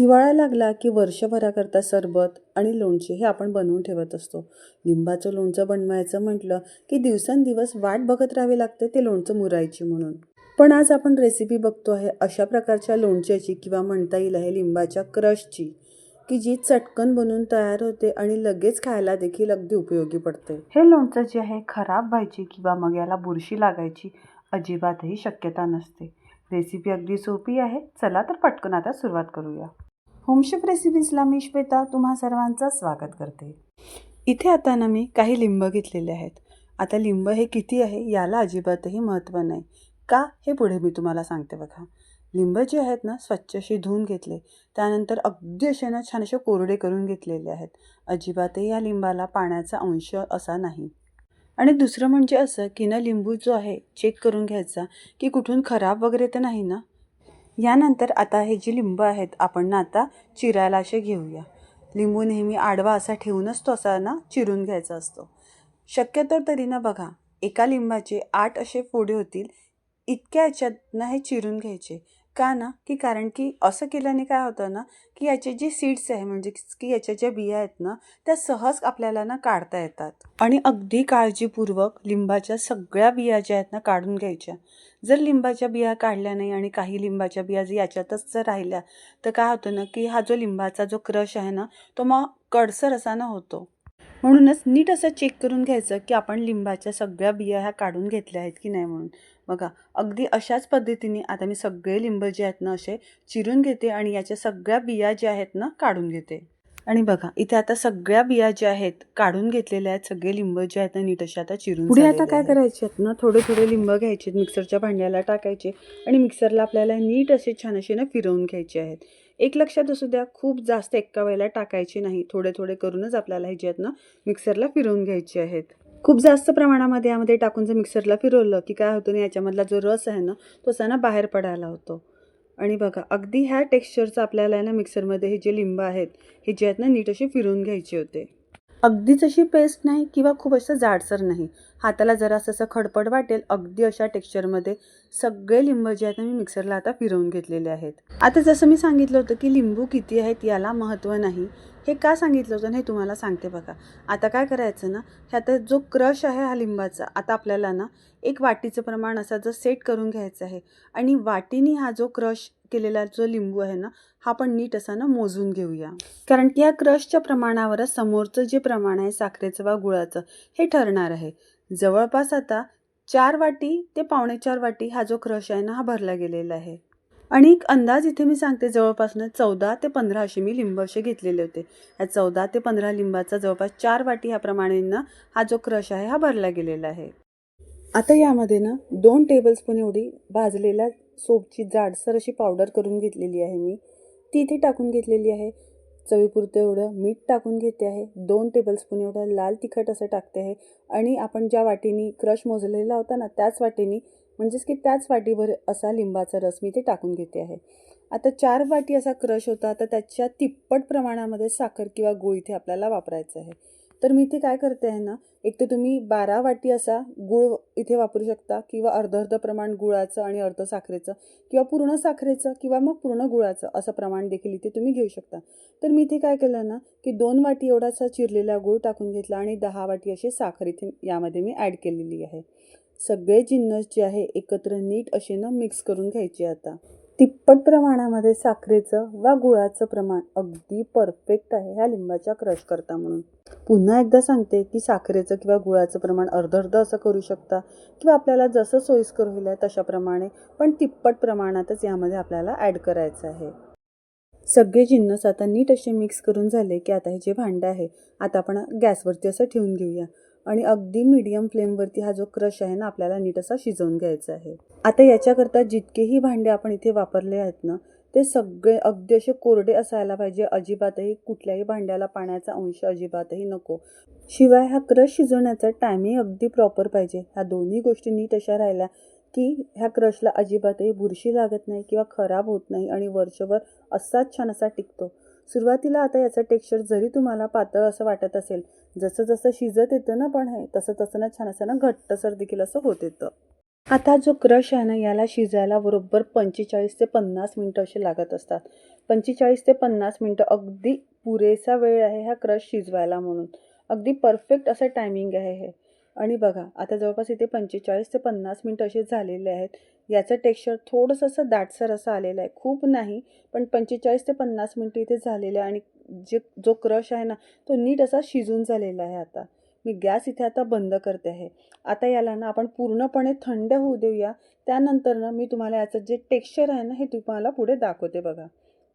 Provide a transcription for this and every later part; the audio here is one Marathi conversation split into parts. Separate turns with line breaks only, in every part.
हिवाळा लागला की वर्षभराकरता सरबत आणि लोणचे हे आपण बनवून ठेवत असतो. लिंबाचं लोणचं बनवायचं म्हटलं की दिवसेंदिवस वाट बघत राहावी लागते ते लोणचं मुरायची म्हणून. पण आज आपण रेसिपी बघतो आहे अशा प्रकारच्या लोणच्याची किंवा म्हणता येईल आहे लिंबाच्या क्रशची की जी चटकन बनवून तयार होते आणि लगेच खायला देखील अगदी उपयोगी पडते. हे लोणचं जे आहे खराब व्हायची किंवा मग याला बुरशी लागायची अजिबातही शक्यता नसते. रेसिपी अगदी सोपी आहे चला तर पटकन आता सुरुवात करूया. होमशेफ रेसिपीजला मी श्वेता तुम्हा सर्वांचं स्वागत करते. इथे आता ना मी काही लिंब घेतलेले आहेत. आता लिंब हे किती आहे याला अजिबातही महत्त्व नाही. का? हे पुढे मी तुम्हाला सांगते बघा. लिंब जे आहेत ना स्वच्छ असे धुवून घेतले. त्यानंतर अगदी असे ना छान असे कोरडे करून घेतलेले आहेत. अजिबातही या लिंबाला पाण्याचा अंश असा नाही. आणि दुसरं म्हणजे असं की ना लिंबू जो आहे चेक करून घ्यायचा की कुठून खराब वगैरे तर नाही ना? यानंतर आता हे जे लिंबं आहेत आपण ना आता चिरायला असे घेऊया. लिंबू नेहमी आडवा असा ठेवूनच तो असा ना चिरून घ्यायचा असतो. शक्यतो तरी ना बघा एका लिंबाचे आठ असे फोडे होतील इतक्या याच्यातनं हे चिरून घ्यायचे. का ना की कारण की असं केल्याने काय होतं ना की याचे जे सीड्स आहे म्हणजे की याच्या ज्या बिया आहेत ना त्या सहज आपल्याला ना काढता येतात. आणि अगदी काळजीपूर्वक लिंबाच्या सगळ्या बिया ज्या आहेत ना काढून घ्यायच्या. जर लिंबाच्या बिया काढल्या नाही आणि काही लिंबाच्या बिया जर याच्यातच जर राहिल्या तर काय होतं ना की हा जो लिंबाचा जो क्रश आहे ना तो मग कडसर असा ना होतो. म्हणूनच नीट असं चेक करून घ्यायचं की आपण लिंबाच्या सगळ्या बिया ह्या काढून घेतल्या आहेत की नाही म्हणून. बघा अगदी अशाच पद्धतीने आता मी सगळे लिंब जे आहेत ना असे चिरून घेते आणि याच्या सगळ्या बिया ज्या आहेत ना काढून घेते. आणि बघा इथे आता सगळ्या बिया ज्या आहेत काढून घेतलेल्या आहेत सगळे लिंब जे आहेत ना नीट असे आता चिरून पुढे आता काय करायचे आहेत ना? थोडे थोडे लिंब घ्यायचे मिक्सरच्या भांड्याला टाकायचे आणि मिक्सरला आपल्याला नीट असे छान असे ना फिरवून घ्यायचे आहेत. एक लक्षात असू द्या खूप जास्त एका वेळेला टाकायचे नाही. थोडे थोडे करूनच आपल्याला हे मिक्सरला फिरवून घ्यायचे आहेत. खूप जास्त प्रमाणामध्ये यामध्ये टाकून जर मिक्सरला फिरवलं की काय होतं ना याच्यामधला जो रस आहे ना तो असा ना बाहेर पडायला होतो. आणि बघा अगदी ह्या टेक्स्चरचं आपल्याला ना मिक्सरमध्ये हे जे लिंब आहेत हे जे आहेत ना नीट असे फिरवून घ्यायचे होते. अगदीच अशी पेस्ट नाही किंवा खूप असं जाडसर नाही. हाताला जरा असं खडपड वाटेल अगदी अशा टेक्स्चरमध्ये सगळे लिंब जे आहेत मी मिक्सरला आता फिरवून घेतलेले आहेत. आता जसं मी सांगितलं होतं की लिंबू किती आहेत याला महत्त्व नाही. हे का सांगितलं होतं हे तुम्हाला सांगते बघा. आता काय करायचं ना हे आता जो क्रश आहे हा लिंबाचा आता आपल्याला ना एक वाटीचं प्रमाण असा जर सेट करून घ्यायचं आहे आणि वाटीने हा जो क्रश केलेला जो लिंबू आहे ना हा पण नीट असा ना मोजून घेऊया. कारण की या क्रशच्या प्रमाणावरच समोरचं जे प्रमाण आहे साखरेचं वा गुळाचं हे ठरणार आहे. जवळपास आता चार वाटी ते पावणे चार वाटी हा जो क्रश आहे ना हा भरला गेलेला आहे. आणि एक अंदाज इथे मी सांगते जवळपासनं चौदा ते पंधरा असे मी लिंब असे घेतलेले होते. या चौदा ते पंधरा लिंबाचा जवळपास चार वाटी ह्या प्रमाणेनं हा जो क्रश आहे हा भरला गेलेला आहे. आता यामध्ये ना दोन टेबलस्पून एवढी भाजलेल्या सोपची जाडसर अशी पावडर करून घेतलेली आहे मी. ती इथे टाकून घेतलेली आहे. चवीपुरतं एवढं मीठ टाकून घेते आहे. दोन टेबलस्पून एवढं लाल तिखट असं टाकते आहे. आणि आपण ज्या वाटीनी क्रश मोजलेला होता ना त्याच वाटेनी म्हणजेच की त्याच वाटीभर असा लिंबाचा रस मी ते टाकून घेते आहे. आता चार वाटी असा क्रश होता तर त्याच्या तिप्पट प्रमाणामध्ये साखर किंवा गूळ इथे आपल्याला वापरायचं आहे. तर मी इथे काय करते आहे ना एक तर तुम्ही बारा वाटी असा गूळ इथे वापरू शकता किंवा अर्ध अर्ध प्रमाण गुळाचं आणि अर्ध साखरेचं किंवा पूर्ण साखरेचं किंवा मग पूर्ण गुळाचं असं प्रमाण देखील इथे तुम्ही घेऊ शकता. तर मी इथे काय केलं ना की दोन वाटी एवढासा चिरलेला गूळ टाकून घेतला आणि दहा वाटी अशी साखर इथे यामध्ये मी ॲड केलेली आहे. सगळे जिन्नस जे आहे एकत्र नीट असे ना मिक्स करून घ्यायचे आता. तिप्पट प्रमाणामध्ये साखरेचं वा गुळाचं प्रमाण अगदी परफेक्ट आहे ह्या लिंबाच्या क्रश करता म्हणून. पुन्हा एकदा सांगते की साखरेचं किंवा गुळाचं प्रमाण अर्ध अर्ध असं करू शकता किंवा आपल्याला जसं सोयीस्कर होईल आहे तशाप्रमाणे पण तिप्पट प्रमाणातच यामध्ये आपल्याला ॲड करायचं आहे. सगळे जिन्नस आता नीट असे मिक्स करून झाले की आता हे जे भांडं आहे आता आपण गॅसवरती असं ठेवून घेऊया. आणि अगदी मीडियम फ्लेमवरती हा जो क्रश आहे ना आपल्याला नीट असा शिजवून घ्यायचा आहे. आता याच्याकरता जितकेही भांडे आपण इथे वापरले आहेत ना ते सगळे अगदी असे कोरडे असायला पाहिजे. अजिबातही कुठल्याही भांड्याला पाण्याचा अंश अजिबातही नको. शिवाय हा क्रश शिजवण्याचा टायमिंग अगदी प्रॉपर पाहिजे. ह्या दोन्ही गोष्टी नीट अशा राहिल्या की ह्या क्रशला अजिबातही बुरशी लागत नाही किंवा खराब होत नाही आणि वर्षभर असाच छान असा टिकतो. सुरुवातीला आता याचं टेक्स्चर जरी तुम्हाला पातळ असं वाटत असेल जसं जसं शिजत येतं ना पण हे तसं तसं ना छान असं ना घट्टसर देखील असं होत येतं. आता जो क्रश आहे ना याला शिजायला बरोबर पंचेचाळीस ते पन्नास मिनटं असे लागत असतात. पंचेचाळीस ते पन्नास मिनटं अगदी पुरेसा वेळ आहे हा क्रश शिजवायला म्हणून. अगदी परफेक्ट असं टायमिंग आहे हे. आणि बघा आता जवळपास इथे पंचेचाळीस ते पन्नास मिनटं असे झालेले आहेत. याचं टेक्स्चर थोडंसं असं दाटसर असं आलेलं आहे. खूप नाही पण पंचेचाळीस ते पन्नास मिनटं इथे झालेलं आहे आणि जे जो क्रश आहे ना तो नीट असा शिजून झालेला आहे आता. मी गॅस इथे आता बंद करते आहे. आता याला ना आपण पूर्णपणे थंड होऊ देऊया. त्यानंतर ना मी तुम्हाला याचं जे टेक्स्चर आहे ना हे तुम्हाला पुढे दाखवते बघा.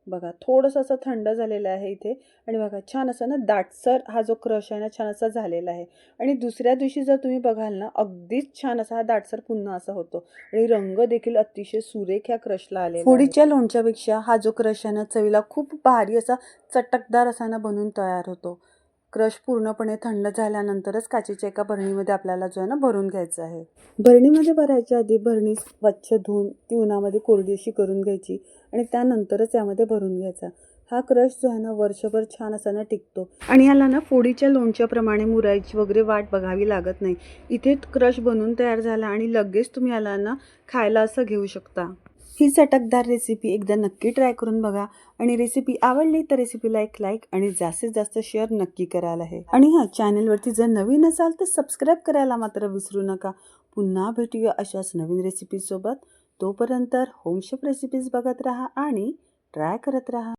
बघा थोडंसं असं थंड झालेलं आहे इथे. आणि बघा छान असं ना दाटसर हा जो क्रश आहे ना छान असा झालेला आहे. आणि दुसऱ्या दिवशी जर तुम्ही बघाल ना अगदीच छान असा हा दाटसर पुन्हा असा होतो. आणि रंग देखील अतिशय सुरेख ह्या क्रशला आले फोडीच्या लोणच्यापेक्षा हा जो क्रश आहे ना चवीला खूप भारी असा चटकदार असा ना बनून तयार होतो. क्रश पूर्णपणे थंड झाल्यानंतरच काचेच्या एका भरणीमध्ये आपल्याला जो आहे ना भरून घ्यायचा आहे. भरणीमध्ये भरायच्या आधी भरणी स्वच्छ धुवून ती उन्हामध्ये कोरडी अशी करून घ्यायची. आणि त्यानंतरच यामध्ये भरून घ्यायचा. हा क्रश जो आहे ना वर्षभर छान असा ना टिकतो. आणि याला ना फोडीच्या लोणच्याप्रमाणे मुरायची वगैरे वाट बघावी लागत नाही. इथे क्रश बनून तयार झाला आणि लगेच तुम्ही याला ना खायला असं घेऊ शकता. ही चटकदार रेसिपी एकदा नक्की ट्राय करून बघा. आणि रेसिपी आवडली तर रेसिपीला एक लाईक आणि जास्तीत जास्त शेअर नक्की करायला आहे. आणि हा चॅनलवरती जर नवीन असाल तर सबस्क्राईब करायला मात्र विसरू नका. पुन्हा भेटूया अशाच नवीन रेसिपीसोबत तोपर्यंत होमशेफ रेसिपीज बघत राहा आणि ट्राय करत राहा.